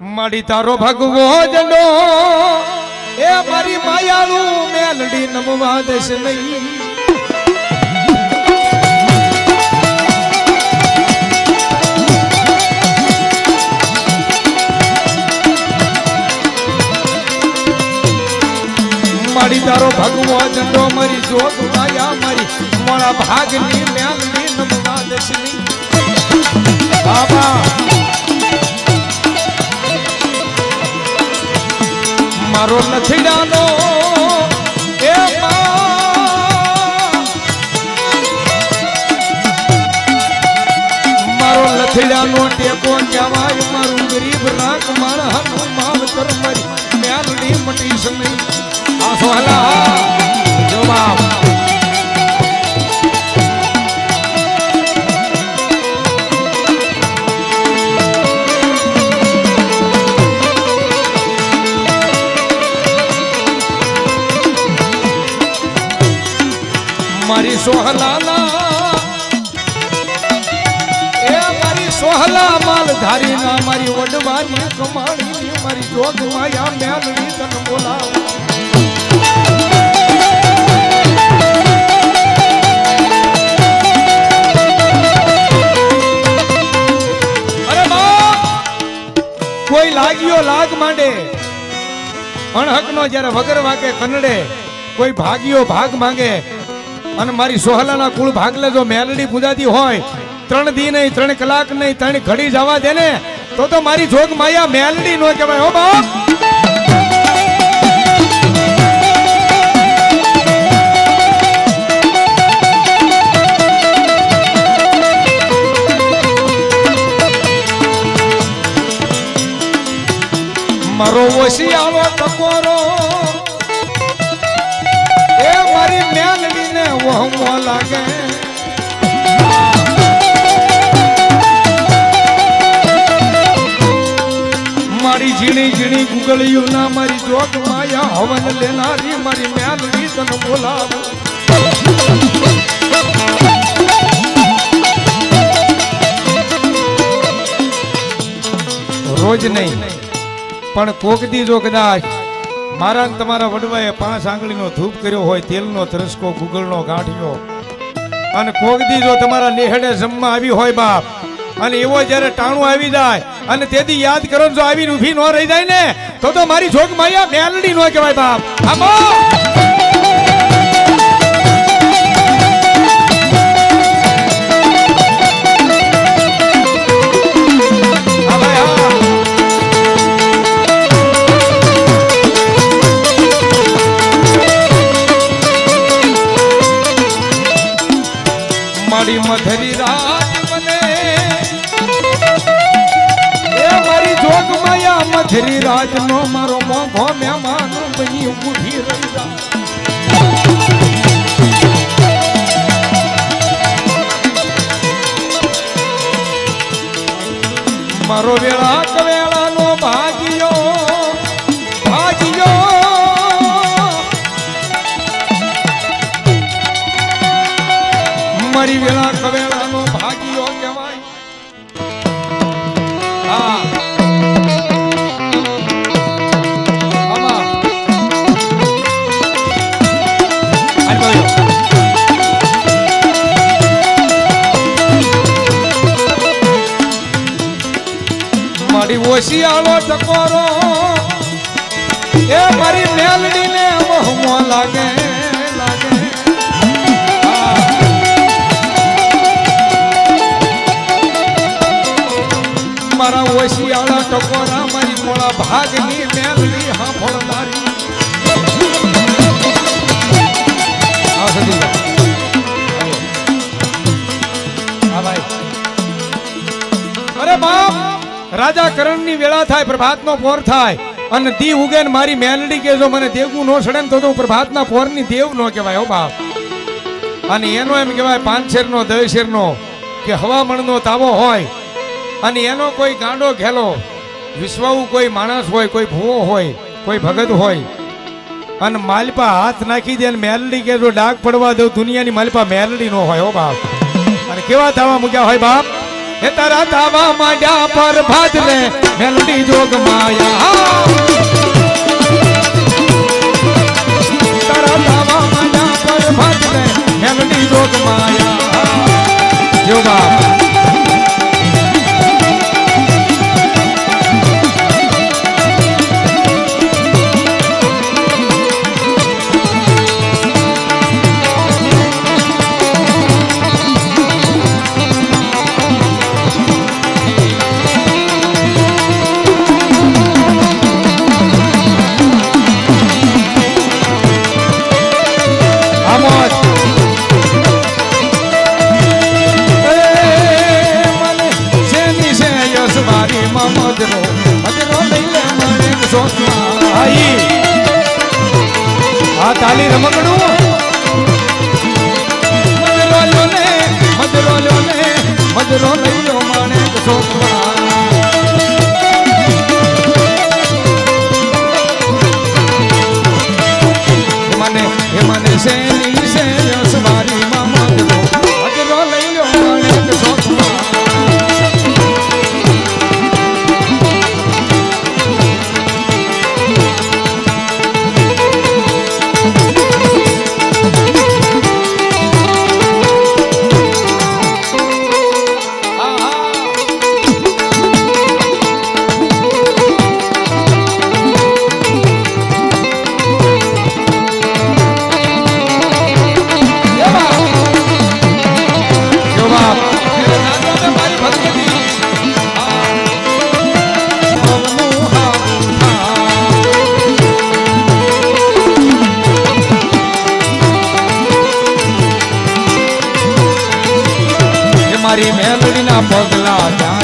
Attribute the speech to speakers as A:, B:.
A: માડી તારો ભગવો જનો. એ મારી માયાળુ મેલડી નમવા દેશ નહીં. મારી તારો ભગવો જનો, મારી જોત માયા મારી. મારા ભાગની મેલડી નમવા દેશ નહીં. મારો નથડાનો એ. મારો લથડાનો ટેકો જવાય મારું ગરીબ રાખ મારા માવતર મારી. મેલડી મટી સમય આ સોહલા, જવાબ. સોહલાલા. એ મારી સોહલા માલ ધારી ના મારી વડવાની કમાણી મારી જોગ માયા મેલડી તન કોઈ લાગ્યો લાગ માંડે? અણહકનો જ્યારે વગર વાગે કનડે, કોઈ ભાગ્યો ભાગ માંગે અને મારી સોહલાના કુળ ભાગલે જો મેલડી પૂજાતી હોય, ત્રણ દી નહીં, ત્રણ કલાક નહીં, ત્રણ ઘડી જવા દે ને તો તો મારી જોગ માયા મેલડી નો કહેવાય. હો બાપ! મારો ઓશિયાળો ટકોરો મારી મેલડીને ઝીણી ઝીણી ગુગળિયું ના મારી જોગ માયા હવન લેનારી મારી મેલડી તને બોલાવ. રોજ નહીં, પણ કોકદી જો કદાચ મારા તમારા વડવાએ પાંચ આંગળીનો ધૂપ કર્યો હોય, તેલનો, તરસકો ગુગળનો ગાંઠિયો. અને કોગદી જો તમારા નેહડે જમવા આવી હોય બાપ, અને એવો જ્યારે ટાણું આવી જાય, અને તેથી યાદ કરો જો આવીને ઊભી ન રહી જાય ને, તો તો મારી જોગ માયા મેલડી ન કહેવાય બાપ. આમો મારી મધરી રાત મને. એ મારી જોગ માયા મધરી રાજ નો મારો મોંઘો મહેમાન બની ઊભી રહી મારો વેળા મારી વેળા કવેળાનો ભાગ્યો કહેવાય. હા. મારી ઓશિયાળો ટકોરો. એ મારી મેલડીને લાગે લાગે. ટકોરા મારી મોળા ભાગની મેલડી હાંફળનારી મારી. અરે બાપ, રાજા કરણની વેળા થાય, પ્રભાતનો પોર થાય, અને દી ઉગે મારી મેલડી કે જો મને દેવગું નો સડે ને તો હું પ્રભાતના પોરની દેવ નો કહેવાય, હો બાપ. અને એનો એમ કહેવાય પાંચશેરનો દશેરનો કે હવામણનો તાવો હોય, અને એનો કોઈ ગાંડો ઘેલો વિશ્વાવું કોઈ માણસ હોય, કોઈ ભૂવો હોય, કોઈ ભગત હોય. અને માલપા હાથ નાખી દે અને મેલડી કે જો ડાક પડવા દઉં, દુનિયાની માલપા મેલડી નો હોય હો બાપ. અને કેવા થવા મૂક્યા હોય બાપ? એ તારા ધાવા માંડ્યા પર ભાદરે મેલડી જોગ માયા. મારી મમદરો મદરો લઈને મને સોચવાઈ આ તાલી રમકડું. મદરો લ્યો ને મદરો લ્યો ને લઈ લો માણે સોચવા મારી મેલડીના પગલા